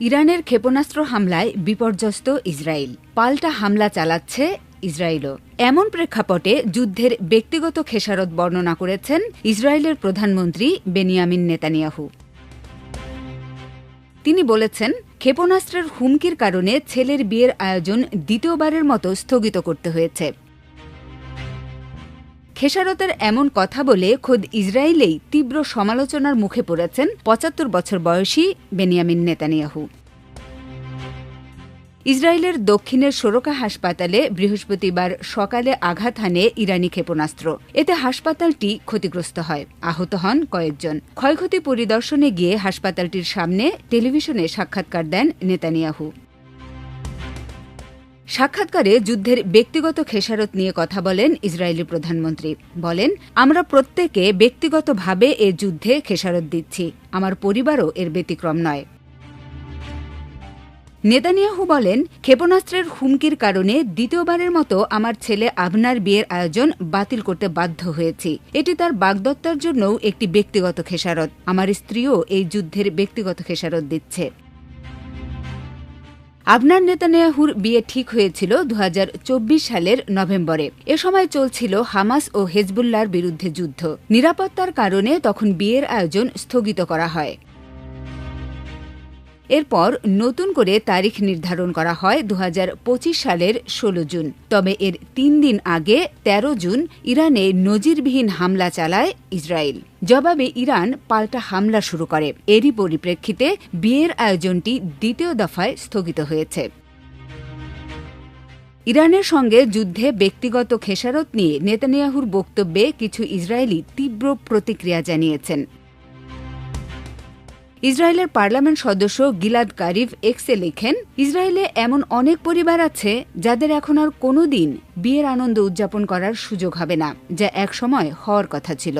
ইরানের ক্ষেপণাস্ত্র হামলায় বিপর্যস্ত ইসরায়েল। পাল্টা হামলা চালাচ্ছে ইসরায়েলও। এমন প্রেক্ষাপটে যুদ্ধের ব্যক্তিগত খেসারত বর্ণনা করেছেন ইসরায়েলের প্রধানমন্ত্রী বেনিয়ামিন নেতানিয়াহু। তিনি বলেছেন, ক্ষেপণাস্ত্রের হুমকির কারণে ছেলের বিয়ের আয়োজন দ্বিতীয়বারের মতো স্থগিত করতে হয়েছে। খেসারতের এমন কথা বলে খোদ ইসরায়েলেই তীব্র সমালোচনার মুখে পড়েছেন পঁচাত্তর বছর বয়সী বেনিয়ামিন নেতানিয়াহু। ইসরায়েলের দক্ষিণের সোরকা হাসপাতালে বৃহস্পতিবার সকালে আঘাত হানে ইরানি ক্ষেপণাস্ত্র। এতে হাসপাতালটি ক্ষতিগ্রস্ত হয়। আহত হন কয়েকজন। ক্ষয়ক্ষতি পরিদর্শনে গিয়ে হাসপাতালটির সামনে টেলিভিশনে সাক্ষাৎকার দেন নেতানিয়াহু। সাক্ষাৎকারে যুদ্ধের ব্যক্তিগত খেসারত নিয়ে কথা বলেন ইসরায়েলি প্রধানমন্ত্রী। বলেন, আমরা প্রত্যেকে ব্যক্তিগতভাবে এ যুদ্ধে খেসারত দিচ্ছি। আমার পরিবারও এর ব্যতিক্রম নয়। নেতানিয়াহু বলেন, ক্ষেপণাস্ত্রের হুমকির কারণে দ্বিতীয়বারের মতো আমার ছেলে আবনার বিয়ের আয়োজন বাতিল করতে বাধ্য হয়েছি। এটি তার বাগদত্তার জন্যও একটি ব্যক্তিগত খেসারত। আমার স্ত্রীও এই যুদ্ধের ব্যক্তিগত খেসারত দিচ্ছে। আবনার নেতানিয়াহুর বিয়ে ঠিক হয়েছিল দু হাজার চব্বিশ সালের নভেম্বরে। এ সময় চলছিল হামাস ও হেজবুল্লার বিরুদ্ধে যুদ্ধ। নিরাপত্তার কারণে তখন বিয়ের আয়োজন স্থগিত করা হয়। এরপর নতুন করে তারিখ নির্ধারণ করা হয় দু হাজার পঁচিশ সালের ১৬ জুন। তবে এর তিন দিন আগে ১৩ জুন ইরানে নজিরবিহীন হামলা চালায় ইসরায়েল। জবাবে ইরান পাল্টা হামলা শুরু করে। এরই পরিপ্রেক্ষিতে বিয়ের আয়োজনটি দ্বিতীয় দফায় স্থগিত হয়েছে। ইরানের সঙ্গে যুদ্ধে ব্যক্তিগত খেসারত নিয়ে নেতানিয়াহুর বক্তব্যে কিছু ইসরায়েলি তীব্র প্রতিক্রিয়া জানিয়েছেন। ইসরায়েলের পার্লামেন্ট সদস্য গিলাদ কারিফ এক্সে লেখেন, ইসরায়েলে এমন অনেক পরিবার আছে যাদের এখন আর কোনো দিন বিয়ের আনন্দ উদযাপন করার সুযোগ হবে না, যা একসময় হওয়ার কথা ছিল।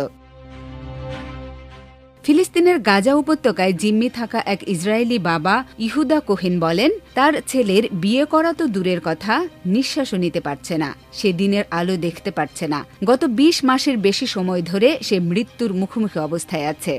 ফিলিস্তিনের গাজা উপত্যকায় জিম্মি থাকা এক ইসরায়েলি বাবা ইহুদা কোহেন বলেন, তার ছেলের বিয়ে করা তো দূরের কথা, নিঃশ্বাসও নিতে পারছে না, সে দিনের আলো দেখতে পারছে না। গত ২০ মাসের বেশি সময় ধরে সে মৃত্যুর মুখোমুখি অবস্থায় আছে।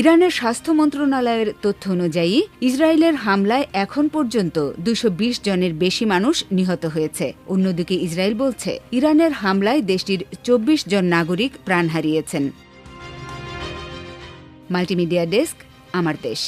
ইরানের স্বাস্থ্য মন্ত্রণালয়ের তথ্য অনুযায়ী, ইসরায়েলের হামলায় এখন পর্যন্ত দুশো জনের বেশি মানুষ নিহত হয়েছে। অন্যদিকে ইসরায়েল বলছে, ইরানের হামলায় দেশটির চব্বিশ জন নাগরিক প্রাণ হারিয়েছেন। মাল্টিমিডিয়া ডেস্ক, আমার দেশ।